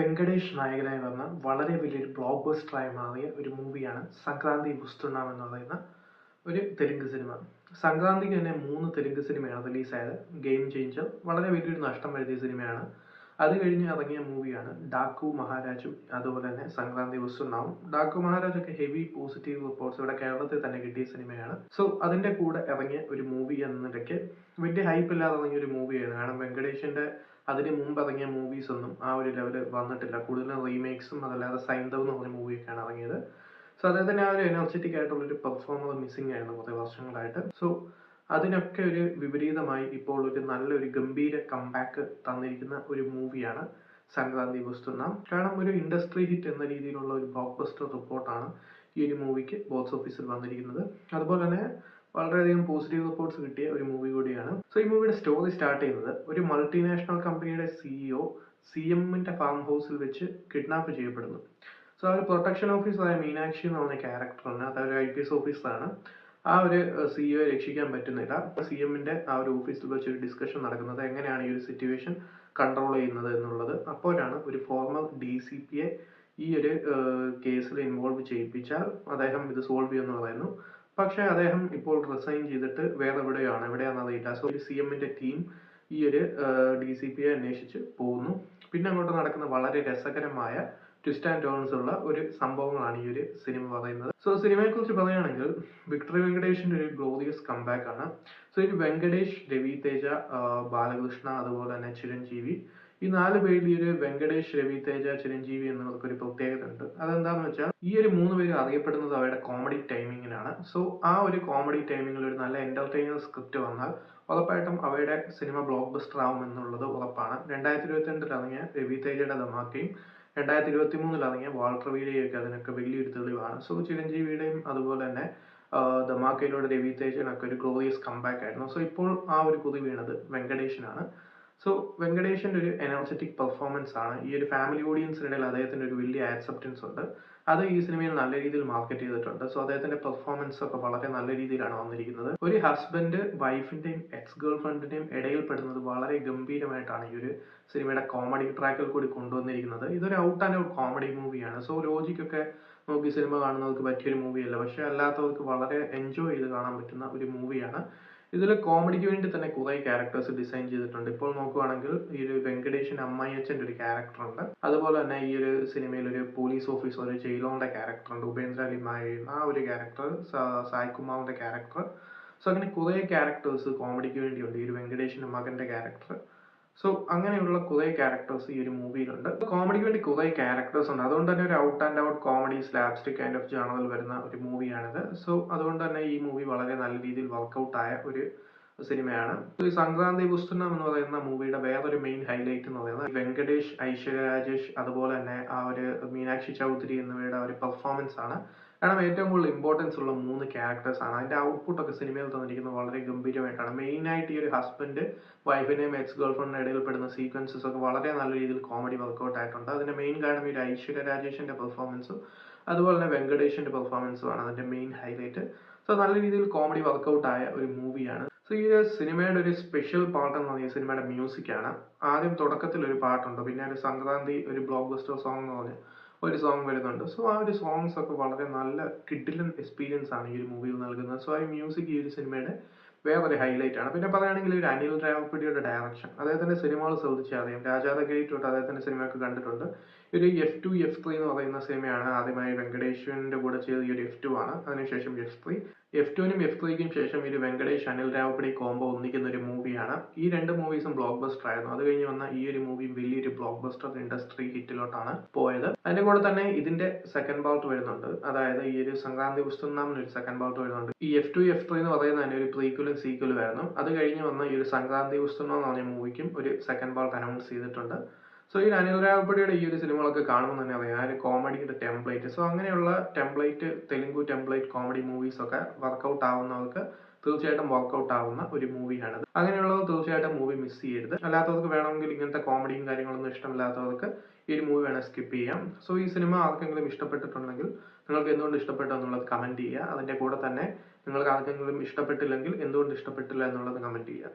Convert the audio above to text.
വെങ്കടേഷ് നായകനായി വന്ന വളരെ വലിയൊരു ബ്ലോക്ക് ബസ്റ്ററായി മാറിയ ഒരു മൂവിയാണ് സംക്രാന്തി പുസ്തുണ്ണാം എന്ന് പറയുന്ന ഒരു തെലുങ്ക് സിനിമ സംക്രാന്തിക്ക് തന്നെ മൂന്ന് തെലുങ്ക് സിനിമയാണ് റിലീസായത് ഗെയിം ചേഞ്ചർ വളരെ വലിയൊരു നഷ്ടം വരുത്തിയ സിനിമയാണ് അത് കഴിഞ്ഞ് ഇറങ്ങിയ മൂവിയാണ് ഡാക്കു മഹാരാജു. അതുപോലെ തന്നെ സംക്രാന്തി പുസ്തുണ്ണാവും ഡാക്കു മഹാരാജ് ഒക്കെ ഹെവി പോസിറ്റീവ് റിപ്പോർട്ട്സ് ഇവിടെ കേരളത്തിൽ തന്നെ കിട്ടിയ സിനിമയാണ് സോ അതിന്റെ കൂടെ ഇറങ്ങിയ ഒരു മൂവി എന്ന നിലയ്ക്ക് വലിയ ഹൈപ്പ് ഇല്ലാതെ ഇറങ്ങിയ ഒരു മൂവിയായിരുന്നു കാരണം വെങ്കടേഷിന്റെ അതിന് മുമ്പ് ഇറങ്ങിയ മൂവീസ് ഒന്നും ആ ഒരു ലെവൽ വന്നിട്ടില്ല. കൂടുതലും റീമേക്സും അതല്ലാതെ സൈന്ധവ് എന്ന് പറഞ്ഞ മൂവിയൊക്കെയാണ് ഇറങ്ങിയത്. സോ അദ്ദേഹത്തിന് ആ ഒരു എനർജറ്റിക് ആയിട്ടുള്ള ഒരു പെർഫോമർ മിസ്സിംഗ് ആയിരുന്നു കുറേ വർഷങ്ങളായിട്ട്. സോ അതിനൊക്കെ ഒരു വിപരീതമായി ഇപ്പോൾ ഒരു നല്ലൊരു ഗംഭീര കംബാക്ക് തന്നിരിക്കുന്ന ഒരു മൂവിയാണ് സംക്രാന്തി പുസ്തുനാം കാരണം ഒരു ഇൻഡസ്ട്രി ഹിറ്റ് എന്ന രീതിയിലുള്ള ഒരു ബ്ലോക്ക് ബസ്റ്റർ റിപ്പോർട്ടാണ് ഈ ഒരു മൂവിക്ക് ബോക്സ് ഓഫീസിൽ വന്നിരിക്കുന്നത്. അതുപോലെ തന്നെ വളരെയധികം പോസിറ്റീവ് റിപ്പോർട്ട്സ് കിട്ടിയ ഒരു മൂവി കൂടിയാണ്. സോ ഈ മൂവിയുടെ സ്റ്റോറി സ്റ്റാർട്ട് ചെയ്യുന്നത് ഒരു മൾട്ടിനാഷണൽ കമ്പനിയുടെ സിഇഒ സി എമ്മിന്റെ ഫാം ഹൗസിൽ വെച്ച് കിഡ്നാപ്പ് ചെയ്യപ്പെടുന്നു. സോ ആ ഒരു പ്രൊട്ടക്ഷൻ ഓഫീസറായ മീനാക്ഷി എന്ന് പറഞ്ഞ ക്യാരക്ടറിന് അത് ഒരു ഐ പി എസ് ഓഫീസറാണ് ആ ഒരു സിഇഒയെ രക്ഷിക്കാൻ പറ്റുന്നില്ല. സി എമ്മിന്റെ ആ ഒരു ഓഫീസിൽ വെച്ച് ഒരു ഡിസ്കഷൻ നടക്കുന്നത് എങ്ങനെയാണ് ഈ ഒരു സിറ്റുവേഷൻ കൺട്രോൾ ചെയ്യുന്നത് എന്നുള്ളത്. അപ്പോഴാണ് ഒരു ഫോർമർ ഡി സി പിയെ ഈ ഒരു കേസിൽ ഇൻവോൾവ് ചെയ്യിപ്പിച്ചാൽ അദ്ദേഹം ഇത് സോൾവ് ചെയ്യുമെന്ന് പറയുന്നു. പക്ഷേ അദ്ദേഹം ഇപ്പോൾ റിസൈൻ ചെയ്തിട്ട് വേറെ എവിടെയാണ് എവിടെയാണെന്ന് അറിയില്ല. സോ സി എമ്മിന്റെ ടീം ഈ ഒരു ഡി സി പിയെ അന്വേഷിച്ച് പോകുന്നു. പിന്നെ അങ്ങോട്ട് നടക്കുന്ന വളരെ രസകരമായ ട്വിസ്റ്റ് ആൻഡ് ടേൺസ് ഉള്ള ഒരു സംഭവങ്ങളാണ് ഈ ഒരു സിനിമ പറയുന്നത്. സോ സിനിമയെക്കുറിച്ച് പറയുകയാണെങ്കിൽ വിക്ടറി വെങ്കടേഷിന്റെ ഒരു ഗ്ലോറിയസ് കംബാക്ക് ആണ്. സോ ഇത് വെങ്കടേഷ് രവി തേജ ബാലകൃഷ്ണ അതുപോലെ തന്നെ ചിരഞ്ജീവി ഈ നാല് പേരിൽ ഈ ഒരു വെങ്കടേഷ് രവി തേജ ചിരഞ്ജീവി എന്നിവർക്ക് ഒരു പ്രത്യേകത ഉണ്ട്. അതെന്താന്ന് വെച്ചാൽ ഈ ഒരു മൂന്ന് പേര് അറിയപ്പെടുന്നത് അവരുടെ കോമഡി ടൈമിങ്ങിനാണ് സോ ആ ഒരു കോമഡി ടൈമിങ്ങിൽ ഒരു നല്ല എന്റർടൈനർ സ്ക്രിപ്റ്റ് വന്നാൽ ഉറപ്പായിട്ടും അവരുടെ സിനിമ ബ്ലോക്ക് ബസ്റ്റർ ആവും എന്നുള്ളത് ഉറപ്പാണ്. രണ്ടായിരത്തി ഇരുപത്തി രണ്ടിൽ ഇറങ്ങിയ രവി തേജയുടെ ധമാക്കയും രണ്ടായിരത്തി ഇരുപത്തി മൂന്നിൽ ഇറങ്ങിയ വാൾട്ടർ വീലയൊക്കെ അതിനൊക്കെ വലിയൊരു തെളിവാണ്. സോ ചിരഞ്ജീവിയുടെയും അതുപോലെ തന്നെ ധമാക്കയിലൂടെ രവി തേജനൊക്കെ ഒരു ഗ്ലോറിയസ് കമ്പാക്ക് ആയിരുന്നു. സോ ഇപ്പോൾ ആ ഒരു കുതി വീണത് വെങ്കടേഷിനാണ്. സോ വെങ്കടേഷിന്റെ ഒരു എനർജറ്റിക് പെർഫോമൻസ് ആണ്. ഈ ഒരു ഫാമിലി ഓഡിയൻസിനിടയിൽ അദ്ദേഹത്തിന്റെ ഒരു വലിയ ആക്സെപ്റ്റൻസ് ഉണ്ട്. അത് ഈ സിനിമയിൽ നല്ല രീതിയിൽ മാർക്കറ്റ് ചെയ്തിട്ടുണ്ട്. സോ അദ്ദേഹത്തിന്റെ പെർഫോമൻസ് ഒക്കെ വളരെ നല്ല രീതിയിലാണ് വന്നിരിക്കുന്നത്. ഒരു ഹസ്ബൻഡ് വൈഫിന്റെയും എക്സ് ഗേൾ ഇടയിൽ പെടുന്നത് വളരെ ഗംഭീരമായിട്ടാണ് ഈ ഒരു സിനിമയുടെ കോമഡി ട്രാക്കിൽ കൂടി കൊണ്ടുവന്നിരിക്കുന്നത്. ഇതൊരു ഔട്ട് ആൻഡ് ഔട്ട് കോമഡി മൂവിയാണ് സോ ലോജിക്കൊക്കെ നോക്കി സിനിമ കാണുന്നവർക്ക് പറ്റിയൊരു മൂവിയല്ല പക്ഷെ അല്ലാത്തവർക്ക് വളരെ എൻജോയ് ചെയ്ത് കാണാൻ പറ്റുന്ന ഒരു മൂവിയാണ് ഇതിൽ കോമഡിക്ക് വേണ്ടി തന്നെ കുറെ ക്യാരക്ടേഴ്സ് ഡിസൈൻ ചെയ്തിട്ടുണ്ട്. ഇപ്പോൾ നോക്കുവാണെങ്കിൽ ഈ ഒരു വെങ്കടേഷിന്റെ അമ്മായിയച്ഛന്റെ ഒരു ക്യാരക്ടർ ഉണ്ട്. അതുപോലെ തന്നെ ഈ ഒരു സിനിമയിൽ ഒരു പോലീസ് ഓഫീസർ ഒരു ജയിലോന്റെ ക്യാരക്ടർ ഉണ്ട്. ഉപേന്ദ്ര ലിമായ ആ ഒരു ക്യാരക്ടർ സായ് കുമാറിന്റെ ക്യാരക്ടർ സോ അങ്ങനെ കുറേ ക്യാരക്ടേഴ്സ് കോമഡിക്ക് വേണ്ടിയുണ്ട്. ഈ ഒരു വെങ്കടേഷിന്റെ മകന്റെ ക്യാരക്ടർ സോ അങ്ങനെയുള്ള കുറെ ക്യാരക്ടേഴ്സ് ഈ ഒരു മൂവിയിലുണ്ട് കോമഡിക്ക് വേണ്ടി കുറെ ക്യാരക്ടേഴ്സ് ഉണ്ട്. അതുകൊണ്ട് തന്നെ ഒരു out and out comedy slapstick kind of ജേണറിൽ വരുന്ന ഒരു മൂവിയാണിത് സോ അതുകൊണ്ട് തന്നെ ഈ മൂവി വളരെ നല്ല രീതിയിൽ വർക്കൗട്ട് ആയ ഒരു സിനിമയാണ് ഈ സംക്രാന്തി പുസ്തകം എന്ന് പറയുന്ന മൂവിയുടെ വേറൊരു മെയിൻ ഹൈലൈറ്റ് എന്ന് പറയുന്നത് വെങ്കടേഷ് ഐശ്വര്യ രാജേഷ് അതുപോലെ തന്നെ ആ ഒരു മീനാക്ഷി ചൗധരി എന്നിവയുടെ ഒരു പെർഫോമൻസ് ആണ്. കാരണം ഏറ്റവും കൂടുതൽ ഇമ്പോർട്ടൻസ് ഉള്ള മൂന്ന് ക്യാരക്ടേഴ്സ് ആണ്. അതിന്റെ ഔട്ട്പുട്ട് ഒക്കെ സിനിമയിൽ തന്നിരിക്കുന്നത് വളരെ ഗംഭീരമായിട്ടാണ്. മെയിൻ ആയിട്ട് ഈ ഒരു ഹസ്ബൻഡ് വൈഫിനെയും എക്സ് ഗേൾ ഇടയിൽ പെടുന്ന സീക്വൻസസ് ഒക്കെ വളരെ നല്ല രീതിയിൽ കോമഡി വർക്കൗട്ട് ആയിട്ടുണ്ട്. അതിന്റെ മെയിൻ കാരണം ഈ ഒരു ഐശ്വര്യ രാജേഷിന്റെ പെർഫോമൻസും അതുപോലെ തന്നെ വെങ്കടേഷിന്റെ പെർഫോമൻസും ആണ് അതിന്റെ മെയിൻ ഹൈലൈറ്റ് സോ നല്ല രീതിയിൽ കോമഡി വർക്കൗട്ട് ആയ ഒരു മൂവിയാണ് സോ ഈ സിനിമയുടെ ഒരു സ്പെഷ്യൽ പാട്ട് എന്ന് പറഞ്ഞാൽ സിനിമയുടെ മ്യൂസിക് ആണ്. ആദ്യം തുടക്കത്തിൽ ഒരു പാട്ടുണ്ട്. പിന്നെ ഒരു സംക്രാന്തി ഒരു ബ്ലോക്ക് ബസ്റ്റർ സോങ് എന്ന് പറഞ്ഞ് ഒരു സോങ് വരുന്നുണ്ട്. സോ ആ ഒരു സോങ്സ് ഒക്കെ വളരെ നല്ല കിഡിലൻ എക്സ്പീരിയൻസ് ആണ് ഈ ഒരു മൂവിയിൽ നൽകുന്നത്. സോ ആ മ്യൂസിക് ഈ ഒരു സിനിമയുടെ വേറൊരു ഹൈലൈറ്റ് ആണ്. പിന്നെ പറയുകയാണെങ്കിൽ ഒരു അനിൽ രാവപ്പിടിയുടെ ഡയറക്ഷൻ അദ്ദേഹത്തിന്റെ സിനിമകൾ ശ്രദ്ധിച്ചാൽ അറിയാം. രാജാത ഗേറ്റ് തൊട്ട് അദ്ദേഹത്തിന്റെ സിനിമയൊക്കെ കണ്ടിട്ടുണ്ട്. ഒരു എഫ് ടു എഫ് ത്രീ എന്ന് പറയുന്ന സിനിമയാണ് ആദ്യമായി വെങ്കടേശ്വരന്റെ കൂടെ ചെയ്ത ഈ ഒരു എഫ് ടു ആണ്. അതിനുശേഷം എഫ് ത്രീ എഫ് ടുവിനും എഫ് ത്രീക്കും ശേഷം ഒരു വെങ്കടേഷ് അനിൽ രാവപ്പടി കോംബോ ഒന്നിക്കുന്ന ഒരു മൂവിയാണ് ഈ രണ്ട് മൂവീസും ബ്ലോക്ക് ബസ്റ്റർ ആയിരുന്നു. അത് കഴിഞ്ഞ് വന്ന ഈ ഒരു മൂവി വലിയൊരു ബ്ലോക്ക് ബസ്റ്റർ ഇൻഡസ്ട്രി ഹിറ്റിലോട്ടാണ് പോയത്. അതിന്റെ കൂടെ തന്നെ ഇതിന്റെ സെക്കൻഡ് പാർട്ട് വരുന്നുണ്ട്. അതായത് ഈ ഒരു സംക്രാന്തി പുസ്തകം ഒരു സെക്കൻഡ് പാർട്ട് വരുന്നുണ്ട്. ഈ എഫ് ടു എഫ് ത്രീ എന്ന് പറയുന്ന തന്നെ ഒരു പ്രീക്വലും സീക്വലും ആയിരുന്നു. അത് കഴിഞ്ഞ് വന്ന ഈ ഒരു സംക്രാന്തി പുസ്തകം എന്ന് പറഞ്ഞ മൂവിക്കും ഒരു സെക്കൻഡ് പാർട്ട് അനൗൺസ് ചെയ്തിട്ടുണ്ട്. സോ ഈ അനിൽ രാവപ്പടിയുടെ ഈ ഒരു സിനിമകളൊക്കെ കാണുമ്പോൾ തന്നെ അറിയാം. ആ ഒരു കോമഡിയുടെ ടെംപ്ലേറ്റ് സോ അങ്ങനെയുള്ള template Telugu template comedy movies ഒക്കെ വർക്കൗട്ട് ആവുന്നവർക്ക് തീർച്ചയായിട്ടും വർക്കൗട്ട് ആവുന്ന ഒരു മൂവിയാണിത് അങ്ങനെയുള്ളത് തീർച്ചയായിട്ടും മൂവി മിസ് ചെയ്യരുത്. അല്ലാത്തവർക്ക് വേണമെങ്കിൽ ഇങ്ങനത്തെ കോമഡിയും കാര്യങ്ങളൊന്നും ഇഷ്ടമില്ലാത്തവർക്ക് ഈ ഒരു മൂവി വേണേൽ സ്കിപ്പ് ചെയ്യാം. സോ ഈ സിനിമ ആർക്കെങ്കിലും ഇഷ്ടപ്പെട്ടിട്ടുണ്ടെങ്കിൽ നിങ്ങൾക്ക് എന്തുകൊണ്ട് ഇഷ്ടപ്പെട്ടു എന്നുള്ളത് കമന്റ് ചെയ്യുക. അതിന്റെ കൂടെ തന്നെ നിങ്ങൾക്ക് ആർക്കെങ്കിലും ഇഷ്ടപ്പെട്ടില്ലെങ്കിൽ എന്തുകൊണ്ട് ഇഷ്ടപ്പെട്ടില്ല എന്നുള്ളത് കമന്റ് ചെയ്യുക.